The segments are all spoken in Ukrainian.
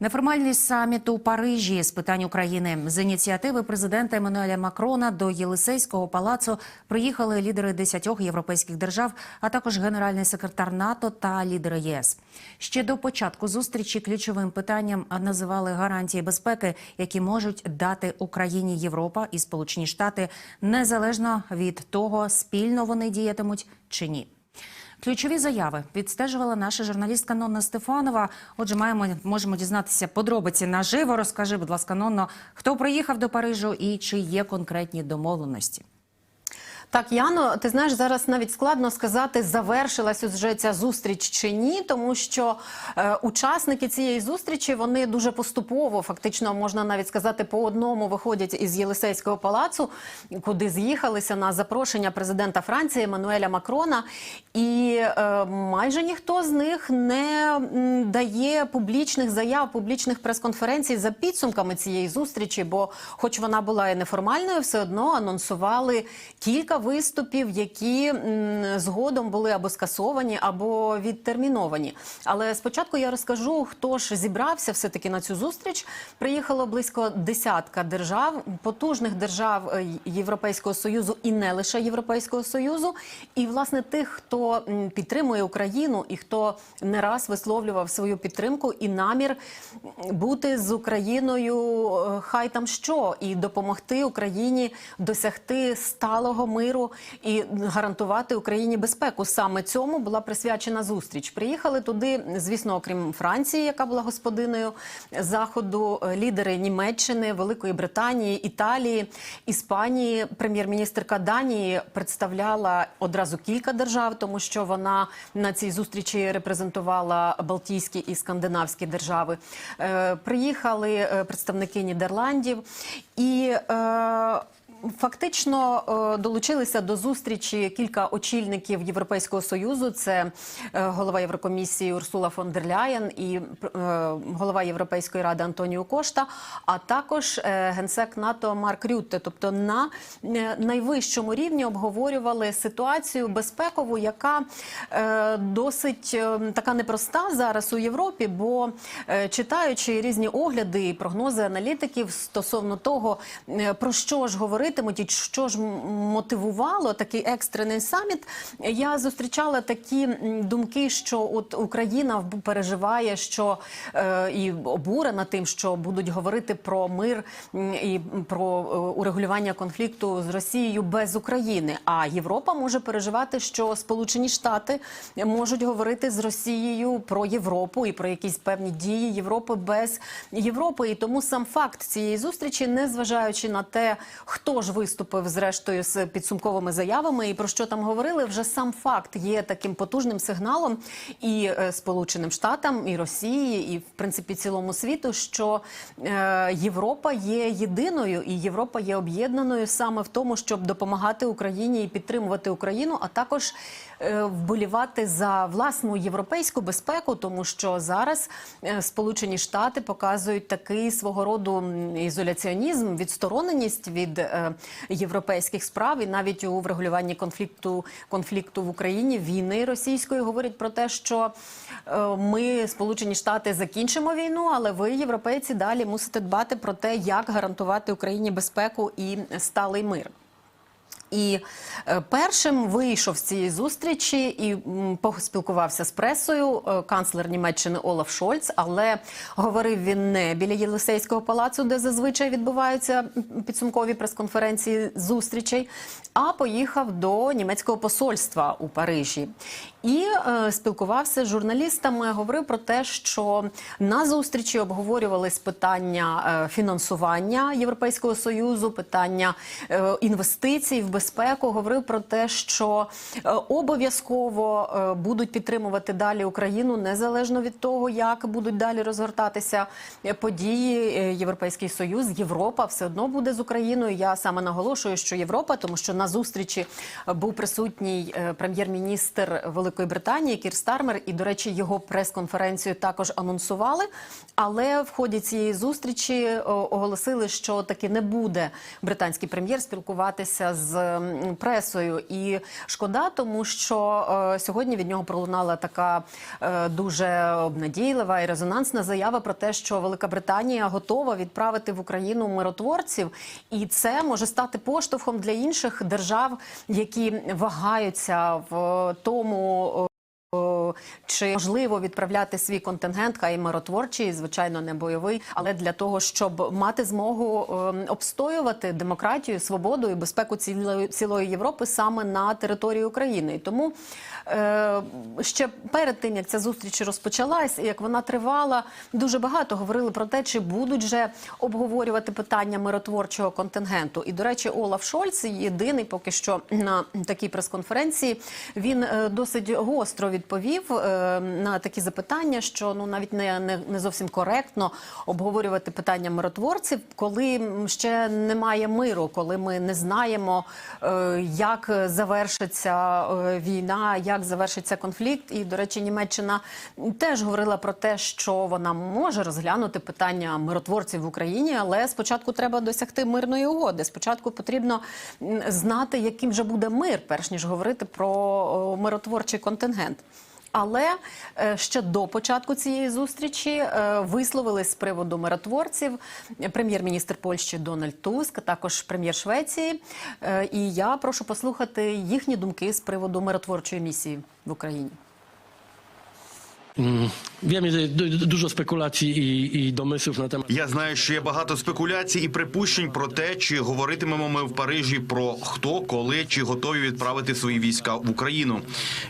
Неформальний саміт у Парижі з питань України з ініціативи президента Еммануеля Макрона до Єлисейського палацу приїхали лідери десятьох європейських держав, а також генеральний секретар НАТО та лідери ЄС. Ще до початку зустрічі ключовим питанням називали гарантії безпеки, які можуть дати Україні Європа і Сполучені Штати незалежно від того, спільно вони діятимуть чи ні. Ключові заяви відстежувала наша журналістка Нонна Стефанова. Отже, маємо можемо дізнатися подробиці наживо. Розкажи, будь ласка, Нонно, хто приїхав до Парижу і чи є конкретні домовленості? Так, Яно, ти знаєш, зараз навіть складно сказати, завершилась вже ця зустріч чи ні, тому що е, учасники цієї зустрічі вони дуже поступово, фактично можна навіть сказати, по одному виходять із Єлисейського палацу, куди з'їхалися на запрошення президента Франції Еммануеля Макрона, і е, майже ніхто з них не дає публічних заяв, публічних прес-конференцій за підсумками цієї зустрічі, бо, хоч вона була і неформальною, все одно анонсували кілька виступів, які згодом були або скасовані, або відтерміновані. Але спочатку я розкажу, хто ж зібрався все таки на цю зустріч. Приїхало близько десятка держав, потужних держав е, Європейського союзу і не лише Європейського союзу. І власне тих, хто підтримує Україну і хто не раз висловлював свою підтримку і намір бути з Україною, е, хай там що, і допомогти Україні досягти сталого миру і гарантувати Україні безпеку. Саме цьому була присвячена зустріч. Приїхали туди, звісно, окрім Франції, яка була господиною заходу, е, лідери Німеччини, Великої Британії, Італії, Іспанії. Прем'єр-міністрка Данії представляла одразу кілька держав, тому що вона на цій зустрічі репрезентувала Балтійські і скандинавські держави. Е, Приїхали е, представники Нідерландів і. Фактично е, долучилися до зустрічі кілька очільників Європейського союзу. Це е, голова Єврокомісії Урсула фон дер Ляєн і е, голова Європейської ради Антоніо Кошта, а також генсек НАТО Марк Рютте. Тобто на найвищому рівні обговорювали ситуацію безпекову, яка досить така непроста зараз у Європі, бо читаючи різні огляди і прогнози аналітиків стосовно того, про що ж говоритимуть що ж мотивувало такий екстрений саміт, я зустрічала такі думки, що от Україна переживає, що е, і обурена тим, що будуть говорити про мир і про е, урегулювання конфлікту з Росією без України. А Європа може переживати, що Сполучені Штати можуть говорити з Росією про Європу і про якісь певні дії Європи без Європи. І тому сам факт цієї зустрічі, незважаючи на те, хто ж виступив зрештою з підсумковими заявами. І про що там говорили, вже сам факт є таким потужним сигналом і е, Сполученим Штатам, і Росії, і в принципі цілому світу, що е, Європа є єдиною, і Європа є об'єднаною саме в тому, щоб допомагати Україні і підтримувати Україну, а також е, вболівати за власну європейську безпеку, тому що зараз Сполучені Штати показують такий свого роду ізоляціонізм, відстороненість від е, європейських справ, і навіть у врегулюванні конфлікту конфлікту в Україні війни російської говорять про те, що е, ми, Сполучені Штати, закінчимо війну, але ви, європейці, далі мусите дбати про те, як гарантувати Україні безпеку і сталий мир. І е, першим вийшов з цієї зустрічі і поспілкувався з пресою е, канцлер Німеччини Олаф Шольц, але говорив він не біля Єлисейського палацу, де зазвичай відбуваються підсумкові прес-конференції зустрічей, а поїхав до німецького посольства у Парижі. І е, спілкувався з журналістами, говорив про те, що на зустрічі обговорювались питання фінансування Європейського союзу, питання інвестицій в безпеку. Говорив про те, що е, обов'язково е, будуть підтримувати далі Україну незалежно від того, як будуть далі розгортатися е, події. Європейський союз, Європа все одно буде з Україною. Я саме наголошую, що Європа, тому що на зустрічі був присутній прем'єр-міністр Великої Британії Кір Стармер, і, до речі, його прес-конференцію також анонсували. Але в ході цієї зустрічі оголосили, що таки не буде британський прем'єр спілкуватися з пресою. І шкода, тому що е, сьогодні від нього пролунала така е, дуже обнадійлива і резонансна заява про те, що Велика Британія готова відправити в Україну миротворців, і це може стати поштовхом для інших держав, які вагаються в тому. Чи можливо відправляти свій контингент, хай миротворчий, звичайно, не бойовий, але для того, щоб мати змогу ем, обстоювати демократію, свободу і безпеку цілої, цілої Європи саме на території України. І тому е, ще перед тим як ця зустріч розпочалась, і як вона тривала, дуже багато говорили про те, чи будуть вже обговорювати питання миротворчого контингенту. І до речі, Олаф Шольц єдиний поки що на такій прес-конференції він е, досить гостро відповів е, на такі запитання, що ну навіть не, не, не зовсім коректно обговорювати питання миротворців, коли ще немає миру, коли ми не знаємо, е, як завершиться е, війна, як завершиться конфлікт. І, до речі, Німеччина теж говорила про те, що вона може розглянути питання миротворців в Україні, але спочатку треба досягти мирної угоди. Спочатку потрібно знати, яким же буде мир, перш ніж говорити про миротворчий контингент. Але е, ще до початку цієї зустрічі висловили висловились з приводу миротворців прем'єр-міністр Польщі Дональд Туск, також прем'єр Швеції. Е, І я прошу послухати їхні думки з приводу миротворчої місії в Україні. Wiem, że du- dużo spekulacji i, i domysłów na temat Я знаю, що є багато спекуляцій і припущень про те, чи говоритимемо ми в Парижі про хто, коли чи готові відправити свої війська в Україну.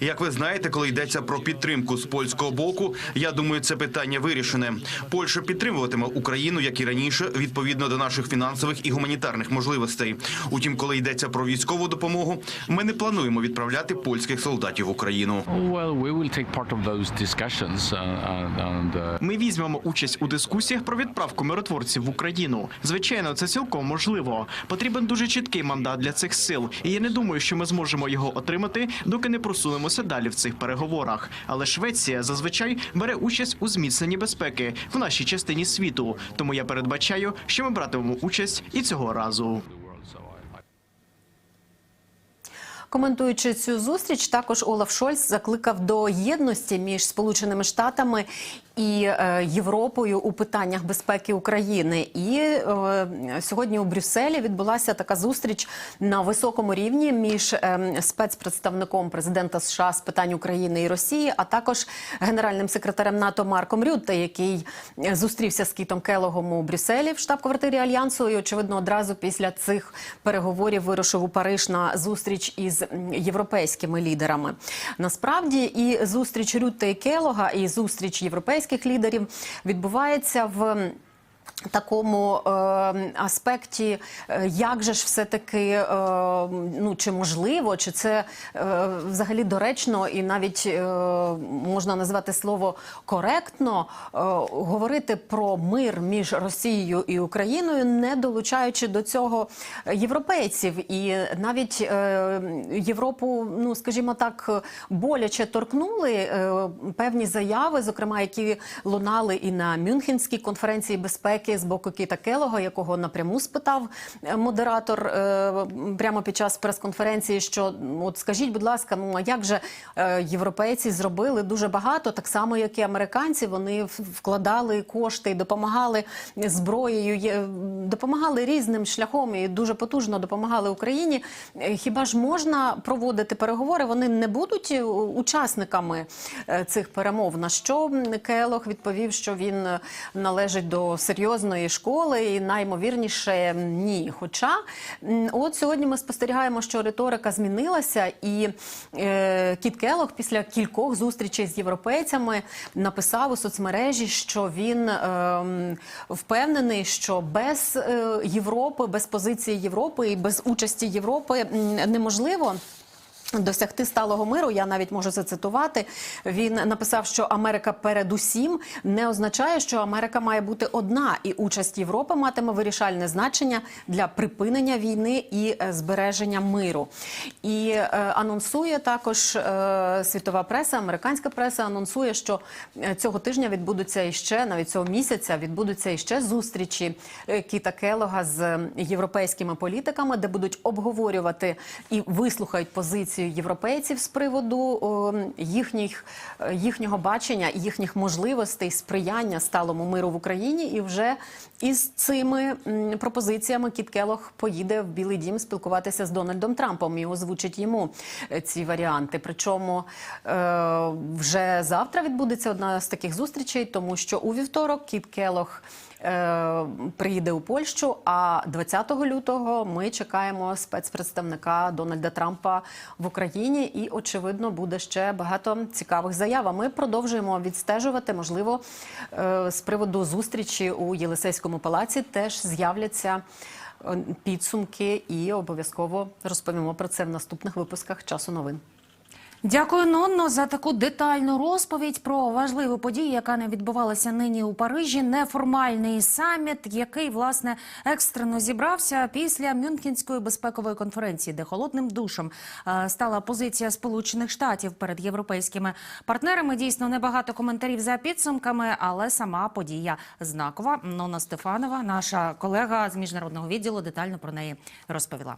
Як ви знаєте, коли йдеться про підтримку з польського боку, я думаю, це питання вирішене. Польща підтримуватиме Україну, як і раніше, відповідно до наших фінансових і гуманітарних можливостей. Утім, коли йдеться про військову допомогу, ми не плануємо відправляти польських солдатів в Україну. Well, we will take part of those discussions uh, and uh, Ми візьмемо участь у дискусіях про відправку миротворців в Україну. Звичайно, це цілком можливо. Потрібен дуже чіткий мандат для цих сил, і я не думаю, що ми зможемо його отримати, доки не просунемося далі в цих переговорах. Але Швеція зазвичай бере участь у зміцненні безпеки в нашій частині світу. Тому я передбачаю, що ми братимемо участь і цього разу. Коментуючи цю зустріч, також Олаф Шольц закликав до єдності між Сполученими Штатами і е, Європою у питаннях безпеки України. І е, сьогодні у Брюсселі відбулася така зустріч на високому рівні між е, спецпредставником президента США з питань України і Росії, а також генеральним секретарем НАТО Марком Рютте, який зустрівся з Кітом Келогом у Брюсселі в штаб-квартирі Альянсу. І очевидно, одразу після цих переговорів вирушив у Париж на зустріч із європейськими лідерами. Насправді, і зустріч Рютте і Келога, і зустріч європейських лідерів відбувається в. Такому е, аспекті, як же ж все таки, е, ну чи можливо, чи це е, взагалі доречно, і навіть е, можна назвати слово коректно е, говорити про мир між Росією і Україною, не долучаючи до цього європейців, і навіть е, Європу, ну скажімо так, боляче торкнули е, певні заяви, зокрема, які лунали і на Мюнхенській конференції безпеки з боку Кіта Келога, якого напряму спитав е, модератор е, прямо під час прес-конференції. Що ну, от скажіть, будь ласка, ну а як же е, європейці зробили дуже багато, так само як і американці. Вони вкладали кошти і допомагали зброєю, допомагали різним шляхом і дуже потужно допомагали Україні. Хіба ж можна проводити переговори? Вони не будуть учасниками цих перемов. На що Келох відповів, що він належить до серйозної школи, і наймовірніше ні. Хоча от сьогодні ми спостерігаємо, що риторика змінилася, і е, Кіт Келох після кількох зустрічей з європейцями написав у соцмережі, що він е, впевнений, що без е, Європи, без позиції Європи і без участі Європи неможливо Досягти сталого миру, я навіть можу зацитувати. Він написав, що Америка передусім не означає, що Америка має бути одна, і участь Європи матиме вирішальне значення для припинення війни і е, збереження миру. І е, анонсує також е, світова преса, американська преса анонсує, що е, цього тижня відбудуться іще, навіть цього місяця відбудуться іще зустрічі е, Кіта Келога з європейськими політиками, де будуть обговорювати і вислухають європейців з приводу їхніх, е, їхнього бачення, їхніх можливостей сприяння сталому миру в Україні. І вже із цими пропозиціями Кіт Келог поїде в Білий Дім спілкуватися з Дональдом Трампом і озвучить йому е, ці варіанти. Причому е, вже завтра відбудеться одна з таких зустрічей, тому що у вівторок Кіт Келог е, приїде у Польщу. А 20 лютого ми чекаємо спецпредставника Дональда Трампа в Україні, і очевидно буде ще багато цікавих заяв. А Ми продовжуємо відстежувати. Можливо, е, з приводу зустрічі у Єлисейському палаці теж з'являться. е, Підсумки і обов'язково розповімо про це в наступних випусках часу новин. Дякую, Нонно, за таку детальну розповідь про важливу подію, яка не відбувалася нині у Парижі. Неформальний саміт, який власне екстрено зібрався після Мюнхенської безпекової конференції, де холодним душем е, стала позиція Сполучених Штатів перед європейськими партнерами. Дійсно, небагато коментарів за підсумками, але сама подія знакова. Нонна Стефанова, наша колега з міжнародного відділу, детально про неї розповіла.